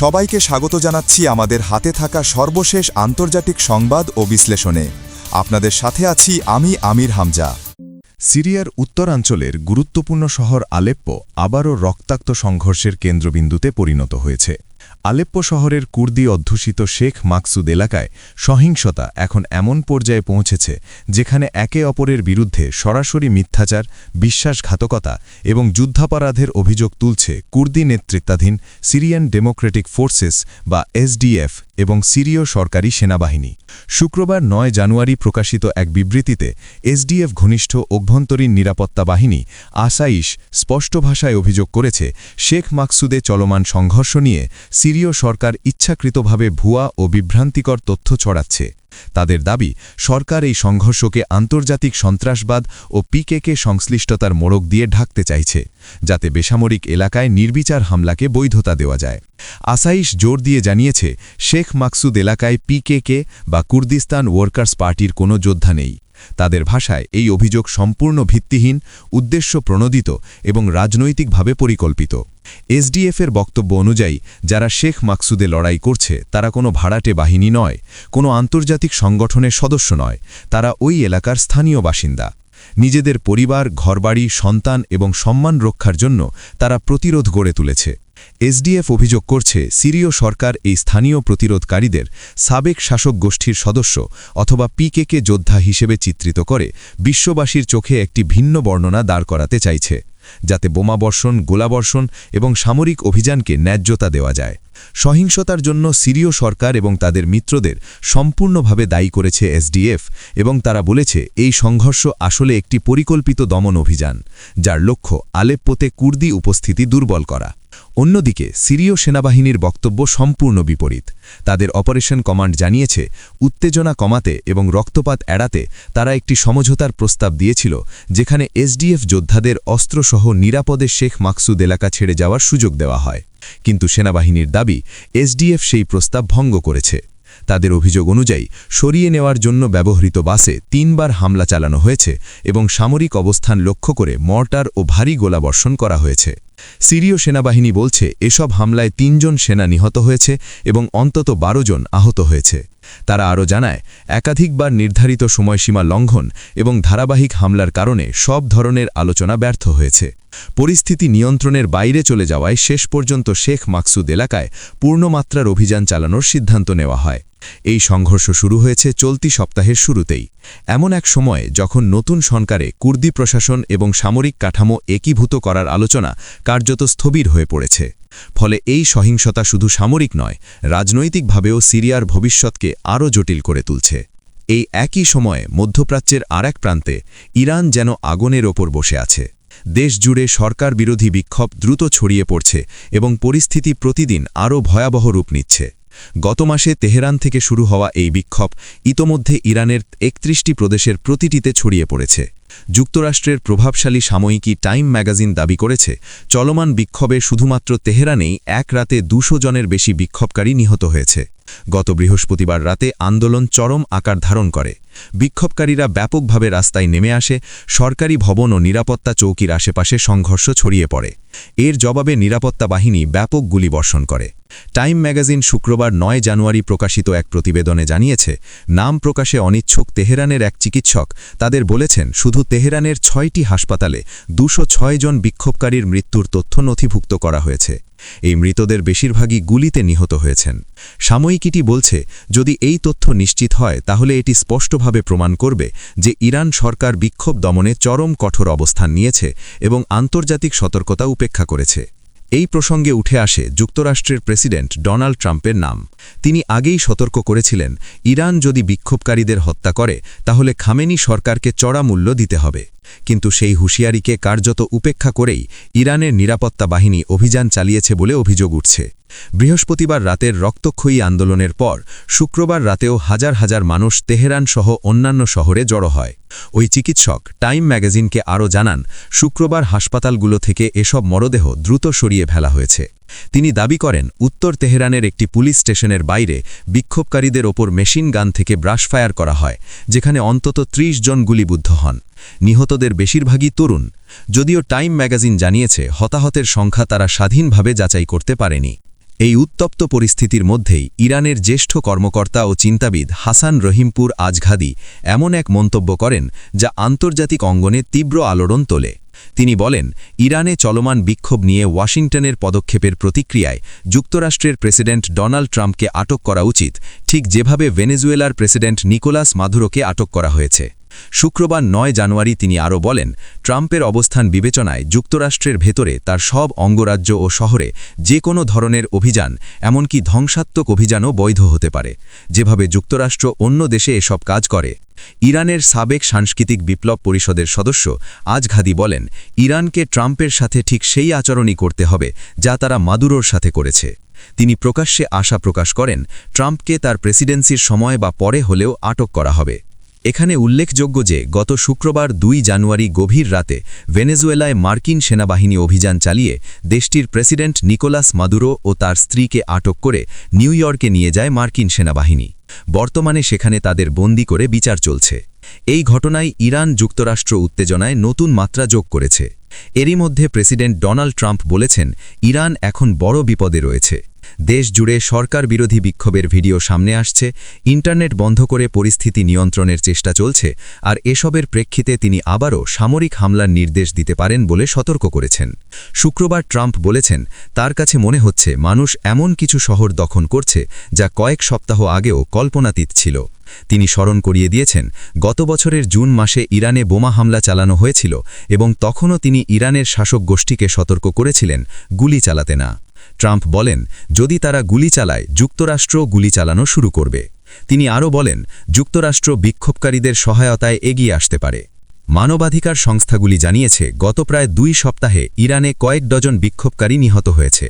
সবাইকে স্বাগত জানাচ্ছি আমাদের হাতে থাকা সর্বশেষ আন্তর্জাতিক সংবাদ ও বিশ্লেষণে। আপনাদের সাথে আছি আমি আমির হামজা। সিরিয়ার উত্তরাঞ্চলের গুরুত্বপূর্ণ শহর আলেপ্পো আবারও রক্তাক্ত সংঘর্ষের কেন্দ্রবিন্দুতে পরিণত হয়েছে। আলেপ্পো শহরের কুর্দি অধ্যুষিত শেখ মাকসুদ এলাকায় সহিংসতা এখন এমন পর্যায়ে পৌঁছেছে, যেখানে একে অপরের বিরুদ্ধে সরাসরি মিথ্যাচার, বিশ্বাসঘাতকতা এবং যুদ্ধাপরাধের অভিযোগ তুলছে কুর্দি নেতৃত্বাধীন সিরিয়ান ডেমোক্রেটিক ফোর্সেস বা এসডিএফ এবং সিরীয় সরকারি সেনাবাহিনী। শুক্রবার নয় জানুয়ারি প্রকাশিত এক বিবৃতিতে এসডিএফ ঘনিষ্ঠ অভ্যন্তরীণ নিরাপত্তা বাহিনী আসাইশ স্পষ্ট ভাষায় অভিযোগ করেছে, শেখ মাকসুদে চলমান সংঘর্ষ নিয়ে সিরীয় সরকার ইচ্ছাকৃতভাবে ভুয়া ও বিভ্রান্তিকর তথ্য ছড়াচ্ছে। তাদের দাবি, সরকার এই সংঘর্ষকে আন্তর্জাতিক সন্ত্রাসবাদ ও পিকেকে সংশ্লিষ্টতার মোড়ক দিয়ে ঢাকতে চাইছে, যাতে বেসামরিক এলাকায় নির্বিচার হামলাকে বৈধতা দেওয়া যায়। আসাইশ জোর দিয়ে জানিয়েছে, শেখ মাকসুদ এলাকায় পিকেকে বা কুর্দিস্তান ওয়ার্কার্স পার্টির কোনো যোদ্ধা নেই। তাদের ভাষায় এই অভিযোগ সম্পূর্ণ ভিত্তিহীন, উদ্দেশ্য প্রণোদিত এবং রাজনৈতিকভাবে পরিকল্পিত। এসডিএফের বক্তব্য অনুযায়ী, যারা শেখ মাকসুদে লড়াই করছে, তারা কোনো ভাড়াটে বাহিনী নয়, কোনো আন্তর্জাতিক সংগঠনের সদস্য নয়, তারা ওই এলাকার স্থানীয় বাসিন্দা। নিজেদের পরিবার, ঘরবাড়ি, সন্তান এবং সম্মান রক্ষার জন্য তারা প্রতিরোধ গড়ে তুলেছে। এসডিএফ অভিযোগ করছে সিরীয় সরকার এই স্থানীয় প্রতিরোধকারীদের সাবেক শাসক গোষ্ঠীর সদস্য অথবা পিকেকে যোদ্ধা হিসেবে চিত্রিত করে বিশ্ববাসীর চোখে একটি ভিন্ন বর্ণনা দাঁড় করাতে চাইছে, যাতে বোমাবর্ষণ গোলাবর্ষণ এবং সামরিক অভিযানকে ন্যায্যতা দেওয়া যায়। সহিংসতার জন্য সিরীয় সরকার এবং তাদের মিত্রদের সম্পূর্ণভাবে দায়ী করেছে এসডিএফ এবং তারা বলেছে, এই সংঘর্ষ আসলে একটি পরিকল্পিত দমন অভিযান, যার লক্ষ্য আলেপ্পোতে কুর্দি উপস্থিতি দুর্বল করা। অন্যদিকে, সিরীয় সেনাবাহিনীর বক্তব্য সম্পূর্ণ বিপরীত। তাদের অপারেশন কমান্ড জানিয়েছে, উত্তেজনা কমাতে এবং রক্তপাত এড়াতে তারা একটি সমঝোতার প্রস্তাব দিয়েছিল, যেখানে এসডিএফ যোদ্ধাদের অস্ত্রসহ নিরাপদে শেখ মাকসুদ এলাকা ছেড়ে যাওয়ার সুযোগ দেওয়া হয়। কিন্তু সেনাবাহিনীর দাবি, এসডিএফ সেই প্রস্তাব ভঙ্গ করেছে। তাদের অভিযোগ অনুযায়ী, সরিয়ে নেওয়ার জন্য ব্যবহৃত বাসে তিনবার হামলা চালানো হয়েছে এবং সামরিক অবস্থান লক্ষ্য করে মর্টার ও ভারী গোলাবর্ষণ করা হয়েছে। সিরীয় সেনাবাহিনী বলছে, এসব হামলায় তিনজন সেনা নিহত হয়েছে এবং অন্তত বারো জন আহত হয়েছে। তারা আরও জানায়, একাধিকবার নির্ধারিত সময়সীমা লঙ্ঘন এবং ধারাবাহিক হামলার কারণে সব ধরনের আলোচনা ব্যর্থ হয়েছে। পরিস্থিতি নিয়ন্ত্রণের বাইরে চলে যাওয়ায় শেষ পর্যন্ত শেখ মাকসুদ এলাকায় পূর্ণমাত্রার অভিযান চালানোর সিদ্ধান্ত নেওয়া হয়। এই সংঘর্ষ শুরু হয়েছে চলতি সপ্তাহের শুরুতেই। এমন এক সময়ে যখন নতুন সরকারে কুর্দি প্রশাসন এবং সামরিক কাঠামো একীভূত করার আলোচনা কার্যত স্থবির হয়ে পড়েছে। ফলে এই সহিংসতা শুধু সামরিক নয়, রাজনৈতিকভাবেও সিরিয়ার ভবিষ্যৎকে আরও জটিল করে তুলছে। এই একই সময়ে মধ্যপ্রাচ্যের আর এক প্রান্তে ইরান যেন আগুনের ওপর বসে আছে। দেশ জুড়ে সরকার বিরোধী বিক্ষোভ দ্রুত ছড়িয়ে পড়ছে এবং পরিস্থিতি প্রতিদিন আরও ভয়াবহ রূপ নিচ্ছে। গত মাসে তেহরান থেকে শুরু হওয়া এই বিক্ষোভ ইতোমধ্যে ইরানের একত্রিশটি প্রদেশের প্রতিটিতে ছড়িয়ে পড়েছে। যুক্তরাষ্ট্রের প্রভাবশালী সাময়িকী টাইম ম্যাগাজিন দাবি করেছে, চলমান বিক্ষোভে শুধুমাত্র তেহরানেই এক রাতে দুশো জনের বেশি বিক্ষোভকারী নিহত হয়েছে। গত বৃহস্পতিবার রাতে আন্দোলন চরম আকার ধারণ করে। বিক্ষোভকারীরা ব্যাপকভাবে রাস্তায় নেমে আসে, সরকারি ভবন ও নিরাপত্তা চৌকির আশেপাশে সংঘর্ষ ছড়িয়ে পড়ে। এর জবাবে নিরাপত্তা বাহিনী ব্যাপক গুলি বর্ষণ করে। টাইম ম্যাগাজিন শুক্রবার নয় জানুয়ারি প্রকাশিত এক প্রতিবেদনে জানিয়েছে, নাম প্রকাশে অনিচ্ছুক তেহরানের এক চিকিৎসক তাদের বলেছেন, শুধু তেহরানের ছয়টি হাসপাতালে দুশো জন বিক্ষোভকারীর মৃত্যুর তথ্য নথিভুক্ত করা হয়েছে। এই মৃতদের বেশিরভাগই গুলিতে নিহত হয়েছেন। সাময়িকীটি বলছে, যদি এই তথ্য নিশ্চিত হয়, তাহলে এটি স্পষ্টভাবে প্রমাণ করবে যে ইরান সরকার বিক্ষোভ দমনে চরম কঠোর অবস্থান নিয়েছে এবং আন্তর্জাতিক সতর্কতা উপেক্ষা করেছে। এই প্রসঙ্গে উঠে আসে যুক্তরাষ্ট্রের প্রেসিডেন্ট ডোনাল্ড ট্রাম্পের নাম। তিনি আগেই সতর্ক করেছিলেন, ইরান যদি বিক্ষোভকারীদের হত্যা করে, তাহলে খামেনি সরকারকে চড়া মূল্য দিতে হবে। কিন্তু সেই হুঁশিয়ারিকে কার্যত উপেক্ষা করেই ইরানের নিরাপত্তা বাহিনী অভিযান চালিয়েছে বলে অভিযোগ উঠছে। বৃহস্পতিবার রাতের রক্তক্ষয়ী আন্দোলনের পর শুক্রবার রাতেও হাজার হাজার মানুষ তেহরান সহ অন্যান্য শহরে জড়ো হয়। ওই চিকিৎসক টাইম ম্যাগাজিনকে আরও জানান, শুক্রবার হাসপাতালগুলো থেকে এসব মরদেহ দ্রুত সরিয়ে ফেলা হয়েছে। তিনি দাবি করেন, উত্তর তেহরানের একটি পুলিশ স্টেশনের বাইরে বিক্ষোভকারীদের ওপর মেশিন গান থেকে ব্রাশ ফায়ার করা হয়, যেখানে অন্তত ৩০ জন গুলিবুদ্ধ হন। নিহতদের বেশিরভাগই তরুণ। যদিও টাইম ম্যাগাজিন জানিয়েছে, হতাহতের সংখ্যা তারা স্বাধীনভাবে যাচাই করতে পারেনি। এই উত্তপ্ত পরিস্থিতির মধ্যেই ইরানের জ্যেষ্ঠ কর্মকর্তা ও চিন্তাবিদ হাসান রহিমপুর আজঘাদি এমন এক মন্তব্য করেন যা আন্তর্জাতিক অঙ্গনে তীব্র আলোড়ন তোলে। তিনি বলেন, ইরানে চলমান বিক্ষোভ নিয়ে ওয়াশিংটনের পদক্ষেপের প্রতিক্রিয়ায় যুক্তরাষ্ট্রের প্রেসিডেন্ট ডোনাল্ড ট্রাম্পকে আটক করা উচিত, ঠিক যেভাবে ভেনেজুয়েলার প্রেসিডেন্ট নিকোলাস মাধুরোকে আটক করা হয়েছে। শুক্রবার নয় জানুয়ারি তিনি আরও বলেন, ট্রাম্পের অবস্থান বিবেচনায় যুক্তরাষ্ট্রের ভেতরে তার সব অঙ্গরাজ্য ও শহরে যে কোনো ধরনের অভিযান, এমনকি ধ্বংসাত্মক অভিযানও বৈধ হতে পারে। যেভাবে যুক্তরাষ্ট্র অন্য দেশে এসব কাজ করে, ইরানের সাবেক সাংস্কৃতিক বিপ্লব পরিষদের সদস্য আজ ঘাদি বলেন, ইরানকে ট্রাম্পের সাথে ঠিক সেই আচরণই করতে হবে যা তারা মাদুরোর সাথে করেছে। তিনি প্রকাশ্যে আশা প্রকাশ করেন, ট্রাম্পকে তার প্রেসিডেন্সির সময় বা পরে হলেও আটক করা হবে। এখানে উল্লেখযোগ্য যে, গত শুক্রবার দুই জানুয়ারি গভীর রাতে ভেনেজুয়েলায় মার্কিন সেনাবাহিনী অভিযান চালিয়ে দেশটির প্রেসিডেন্ট নিকোলাস মাদুরো ও তার স্ত্রীকে আটক করে নিউ ইয়র্কে নিয়ে যায় মার্কিন সেনাবাহিনী। বর্তমানে সেখানে তাদের বন্দি করে বিচার চলছে। এই ঘটনায় ইরান যুক্তরাষ্ট্র উত্তেজনায় নতুন মাত্রা যোগ করেছে। এরই মধ্যে প্রেসিডেন্ট ডোনাল্ড ট্রাম্প বলেছেন, ইরান এখন বড় বিপদে রয়েছে। দেশ জুড়ে সরকার বিরোধী বিক্ষোভের ভিডিও সামনে আসছে, ইন্টারনেট বন্ধ করে পরিস্থিতি নিয়ন্ত্রণের চেষ্টা চলছে, আর এসবের প্রেক্ষিতে তিনি আবারও সামরিক হামলার নির্দেশ দিতে পারেন বলে সতর্ক করেছেন। শুক্রবার ট্রাম্প বলেছেন, তার কাছে মনে হচ্ছে মানুষ এমন কিছু শহর দখল করছে যা কয়েক সপ্তাহ আগেও কল্পনাতীত ছিল। তিনি স্মরণ করিয়ে দিয়েছেন, গত বছরের জুন মাসে ইরানে বোমা হামলা চালানো হয়েছিল এবং তখনও তিনি ইরানের শাসক গোষ্ঠীকে সতর্ক করেছিলেন, গুলি চালাতে না। ট্রাম্প বলেন, যদি তারা গুলি চালায়, যুক্তরাষ্ট্র গুলি চালানো শুরু করবে। তিনি আরও বলেন, যুক্তরাষ্ট্র বিক্ষোভকারীদের সহায়তায় এগিয়ে আসতে পারে। মানবাধিকার সংস্থাগুলি জানিয়েছে, গত প্রায় দুই সপ্তাহে ইরানে কয়েক ডজন বিক্ষোভকারী নিহত হয়েছে।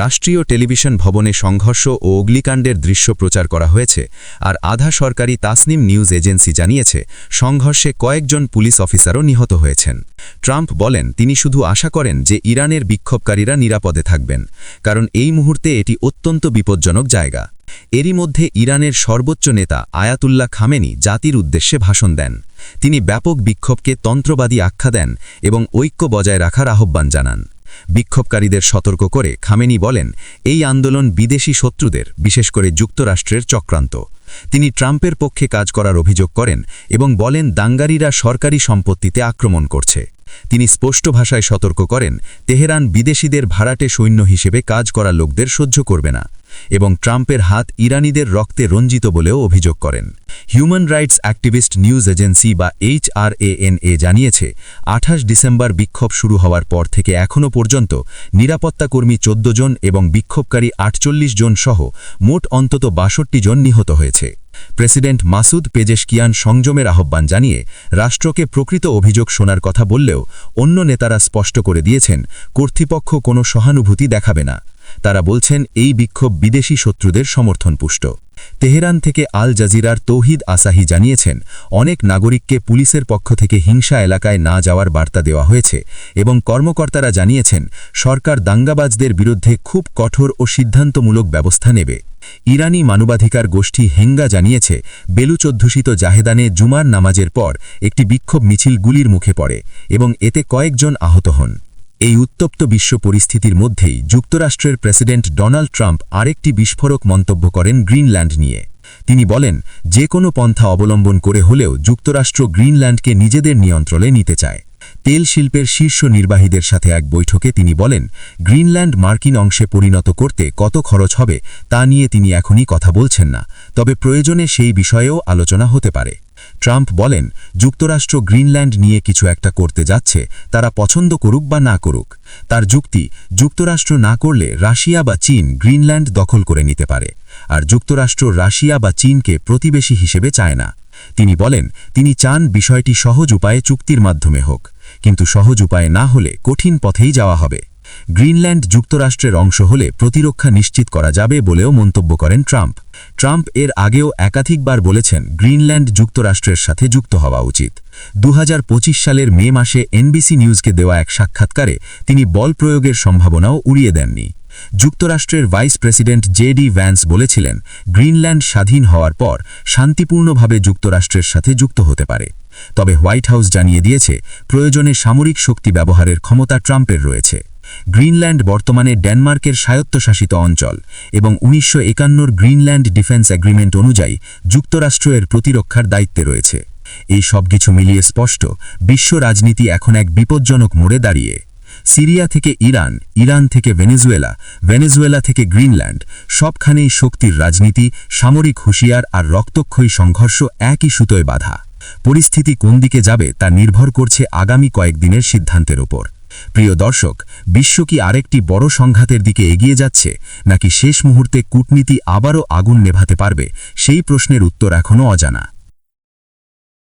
রাষ্ট্রীয় টেলিভিশন ভবনে সংঘর্ষ ও অগ্নিকাণ্ডের দৃশ্য প্রচার করা হয়েছে, আর আধা সরকারি তাসনিম নিউজ এজেন্সি জানিয়েছে, সংঘর্ষে কয়েকজন পুলিশ অফিসারও নিহত হয়েছেন। ট্রাম্প বলেন, তিনি শুধু আশা করেন যে ইরানের বিক্ষোভকারীরা নিরাপদে থাকবেন, কারণ এই মুহূর্তে এটি অত্যন্ত বিপজ্জনক জায়গা। এরই মধ্যে ইরানের সর্বোচ্চ নেতা আয়াতুল্লাহ খামেনি জাতির উদ্দেশ্যে ভাষণ দেন। তিনি ব্যাপক বিক্ষোভকে তন্ত্রবাদী আখ্যা দেন এবং ঐক্য বজায় রাখার আহ্বান জানান। বিক্ষোভকারীদের সতর্ক করে খামেনি বলেন এই আন্দোলন বিদেশি শত্রুদের বিশেষ করে যুক্তরাষ্ট্রের চক্রান্ত। তিনি ট্রাম্পের পক্ষে কাজ করার অভিযোগ করেন এবং বলেন দাঙ্গারিরা সরকারি সম্পত্তিতে আক্রমণ করছে। তিনি স্পষ্ট ভাষায় সতর্ক করেন, তেহরান বিদেশিদের ভাড়াটে সৈন্য হিসেবে কাজ করা লোকদের সহ্য করবে না এবং ট্রাম্পের হাত ইরানিদের রক্তে রঞ্জিত বলেও অভিযোগ করেন। Human rights activist news agency বা এইচআরএএনএ জানিয়েছে, আঠাশ ডিসেম্বর বিক্ষোভ শুরু হওয়ার পর থেকে এখনও পর্যন্ত নিরাপত্তাকর্মী চোদ্দ জন এবং বিক্ষোভকারী আটচল্লিশ জন সহ মোট অন্তত বাষট্টি জন নিহত হয়েছে। প্রেসিডেন্ট মাসুদ পেজেশকিয়ান সংযমের আহ্বান জানিয়ে রাষ্ট্রকে প্রকৃত অভিযোগ শোনার কথা বললেও অন্য নেতারা স্পষ্ট করে দিয়েছেন, কর্তৃপক্ষ কোনো সহানুভূতি দেখাবে না। তারা বলছেন, এই বিক্ষোভ বিদেশি শত্রুদের সমর্থনপুষ্ট। তেহরান থেকে আল জাজিরার তৌহিদ আসাহি জানিয়েছেন, অনেক নাগরিককে পুলিশের পক্ষ থেকে হিংসা এলাকায় না যাওয়ার বার্তা দেওয়া হয়েছে এবং কর্মকর্তারা জানিয়েছেন, সরকার দাঙ্গাবাজদের বিরুদ্ধে খুব কঠোর ও সিদ্ধান্তমূলক ব্যবস্থা নেবে। ইরানি মানবাধিকার গোষ্ঠী হেঙ্গা জানিয়েছে বেলুচ অধ্যুষিত জাহেদানে জুমার নামাজের পর একটি বিক্ষোভ মিছিল গুলির মুখে পড়ে এবং এতে কয়েকজন আহত হন। এই উত্তপ্ত বিশ্ব পরিস্থিতির মধ্যেই যুক্তরাষ্ট্রের প্রেসিডেন্ট ডোনাল্ড ট্রাম্প আরেকটি বিস্ফোরক মন্তব্য করেন গ্রিনল্যান্ড নিয়ে। তিনি বলেন যে কোনো পন্থা অবলম্বন করে হলেও যুক্তরাষ্ট্র গ্রিনল্যান্ডকে নিজেদের নিয়ন্ত্রণে নিতে চায়। তেল শিল্পের শীর্ষ নির্বাহীদের সাথে এক বৈঠকে তিনি বলেন, গ্রিনল্যান্ড মার্কিন অংশে পরিণত করতে কত খরচ হবে তা নিয়ে তিনি এখনই কথা বলছেন না। তবে প্রয়োজনে সেই বিষয়েও আলোচনা হতে পারে। ট্রাম্প বলেন, যুক্তরাষ্ট্র গ্রিনল্যান্ড নিয়ে কিছু একটা করতে যাচ্ছে, তারা পছন্দ করুক বা না করুক। তার যুক্তি, যুক্তরাষ্ট্র না করলে রাশিয়া বা চীন গ্রিনল্যান্ড দখল করে নিতে পারে, আর যুক্তরাষ্ট্র রাশিয়া বা চীনকে প্রতিবেশী হিসেবে চায় না। তিনি বলেন, তিনি চান বিষয়টি সহজ উপায়ে চুক্তির মাধ্যমে হোক, কিন্তু সহজ উপায়ে না হলে কঠিন পথেই যাওয়া হবে। গ্রিনল্যান্ড যুক্তরাষ্ট্রের অংশ হলে প্রতিরক্ষা নিশ্চিত করা যাবে বলেও মন্তব্য করেন ট্রাম্প। ট্রাম্প এর আগেও একাধিকবার বলেছেন গ্রিনল্যান্ড যুক্তরাষ্ট্রের সাথে যুক্ত হওয়া উচিত। দু হাজার পঁচিশ সালের মে মাসে এনবিসি নিউজকে দেওয়া এক সাক্ষাৎকারে তিনি বল প্রয়োগের সম্ভাবনাও উড়িয়ে দেননি। যুক্তরাষ্ট্রের vice president J D Vance বলেছিলেন, গ্রিনল্যান্ড স্বাধীন হওয়ার পর শান্তিপূর্ণভাবে যুক্তরাষ্ট্রের সাথে যুক্ত হতে পারে। তবে হোয়াইট হাউস জানিয়ে দিয়েছে, প্রয়োজনে সামরিক শক্তি ব্যবহারের ক্ষমতা ট্রাম্পের রয়েছে। গ্রিনল্যান্ড বর্তমানে ডেনমার্কের স্বায়ত্তশাসিত অঞ্চল এবং উনিশশো একান্নর গ্রিনল্যান্ড ডিফেন্স এগ্রিমেন্ট অনুযায়ী যুক্তরাষ্ট্র এর প্রতিরক্ষার দায়িত্বে রয়েছে। এই সব কিছু মিলিয়ে স্পষ্ট, বিশ্ব রাজনীতি এখন এক বিপজ্জনক মোড়ে দাঁড়িয়ে। সিরিয়া থেকে ইরান ইরান থেকে ভেনেজুয়েলা ভেনেজুয়েলা থেকে গ্রিনল্যান্ড, সবখানেই শক্তির রাজনীতি, সামরিক হুঁশিয়ার আর রক্তক্ষয়ী সংঘর্ষ একই সুতোয় বাধা। পরিস্থিতি কোন দিকে যাবে তা নির্ভর করছে আগামী কয়েকদিনের সিদ্ধান্তের ওপর। প্রিয় দর্শক, বিশ্ব কি আরেকটি বড় সংঘাতের দিকে এগিয়ে যাচ্ছে, নাকি শেষ মুহূর্তে কূটনীতি আবারও আগুন নেভাতে পারবে? সেই প্রশ্নের উত্তর এখনও অজানা।